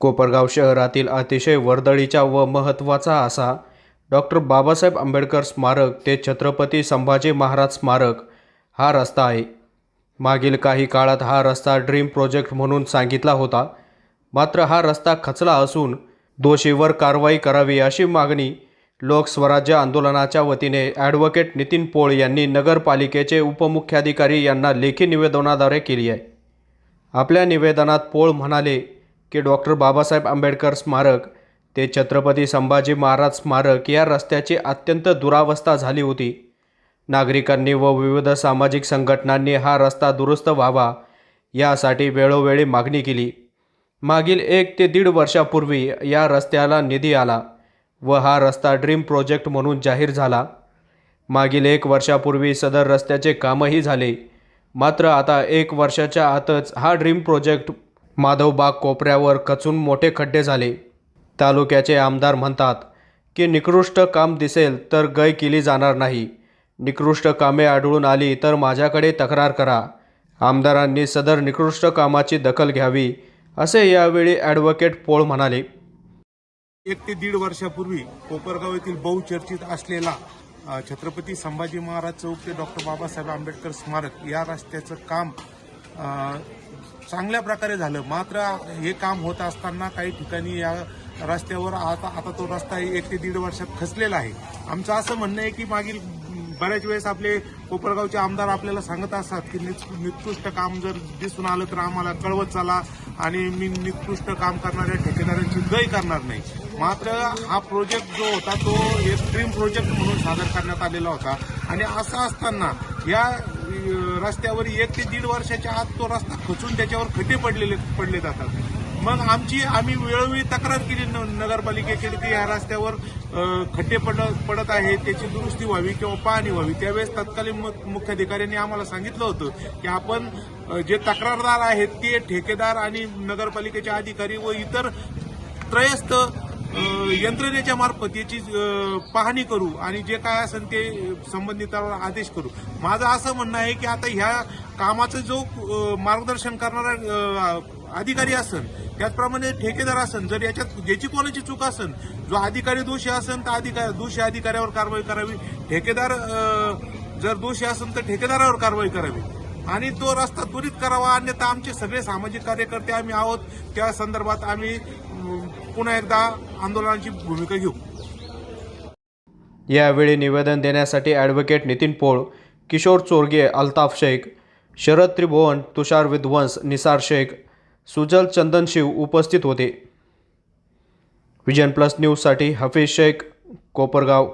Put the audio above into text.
कोपरगाव शहरातील अतिशय वर्दळीचा व महत्त्वाचा असा डॉक्टर बाबासाहेब आंबेडकर स्मारक ते छत्रपती संभाजी महाराज स्मारक हा रस्ता आहे. मागील काही काळात हा रस्ता ड्रीम प्रोजेक्ट म्हणून सांगितला होता. मात्र हा रस्ता खचला असून दोषीवर कारवाई करावी अशी मागणी लोकस्वराज्य आंदोलनाच्या वतीने ॲडव्होकेट नितीन पोळ यांनी नगरपालिकेचे उपमुख्याधिकारी यांना लेखी निवेदनाद्वारे केली आहे. आपल्या निवेदनात पोळ म्हणाले की डॉक्टर बाबासाहेब आंबेडकर स्मारक ते छत्रपती संभाजी महाराज स्मारक या रस्त्याची अत्यंत दुरावस्था झाली होती. नागरिकांनी व विविध सामाजिक संघटनांनी हा रस्ता दुरुस्त व्हावा यासाठी वेळोवेळी मागणी केली. मागील एक ते दीड वर्षापूर्वी या रस्त्याला निधी आला व हा रस्ता ड्रीम प्रोजेक्ट म्हणून जाहीर झाला. मागील एक वर्षापूर्वी सदर रस्त्याचे कामही झाले. मात्र आता एक वर्षाच्या आतच हा ड्रीम प्रोजेक्ट माधवबाग कोपऱ्यावर कचून मोठे खड्डे झाले. तालुक्याचे आमदार म्हणतात की निकृष्ट काम दिसेल तर गय केली जाणार नाही. निकृष्ट कामे आढळून आली तर माझ्याकडे तक्रार करा. आमदारांनी सदर निकृष्ट कामाची दखल घ्यावी असे यावेळी ॲडव्होकेट पोळ म्हणाले. एक ते दीड वर्षापूर्वी कोपरगाव येथील बहुचर्चित असलेला छत्रपती संभाजी महाराज चौक ते डॉक्टर बाबासाहेब आंबेडकर स्मारक या रस्त्याचं काम चांगल्या प्रकारे झालं. मात्र हे काम होत असताना काही ठिकाणी या रस्त्यावर आता आता तो रस्ता एक ते दीड वर्षात खचलेला आहे. आमचं असं म्हणणं आहे की मागील बऱ्याच वेळेस आपले कोपरगावचे आमदार आपल्याला सांगत असतात की निकृष्ट काम जर दिसून आलं तर आम्हाला कळवत चला आणि मी निकृष्ट काम करणाऱ्या ठेकेदारांची गय करणार नाही. मात्र हा प्रोजेक्ट जो होता तो एक ड्रीम प्रोजेक्ट म्हणून सादर करण्यात आलेला होता. आणि असं असताना या रस्त्यावर एक ते दीड वर्षाच्या आत तो रस्ता खचून त्याच्यावर खटे पडलेले पडले जातात. मग आमची आम्ही वेळोवेळी तक्रार केली न- नगरपालिकेकडे की या रस्त्यावर खड्डे पडत पडत आहेत त्याची दुरुस्ती व्हावी किंवा पाहणी व्हावी. त्यावेळेस तत्कालीन मुख्याधिकाऱ्यांनी आम्हाला सांगितलं होतं की आपण जे तक्रारदार आहेत ते ठेकेदार आणि नगरपालिकेचे अधिकारी व इतर त्रयस्थ यंत्रणेच्या मार्फत याची पाहणी करू आणि जे काय असेल ते संबंधितावर आदेश करू. माझं असं म्हणणं आहे की आता ह्या कामाचं जो मार्गदर्शन करणारा अधिकारी असन त्याचप्रमाणे ठेकेदार असन जर याच्यात ज्याची कोणाची चूक असन जो अधिकारी दोषी असन तर अधिकारी दोषी अधिकाऱ्यावर कारवाई करावी. ठेकेदार जर दोषी असेल तर ठेकेदारावर कारवाई करावी. आणि तो रस्ता त्वरित करावा अन्यथा आमचे सगळे सामाजिक कार्यकर्ते आम्ही आहोत. त्या संदर्भात आम्ही पुन्हा एकदा आंदोलनाची भूमिका घेऊ. यावेळी निवेदन देण्यासाठी ॲडव्होकेट नितीन पोळ किशोर चोरगे अल्ताफ शेख शरद त्रिभुवन तुषार विध्वंस निसार शेख सुजल चंदन शिव उपस्थित होते. विजन प्लस न्यूजसाठी हफीज शेख कोपरगाव.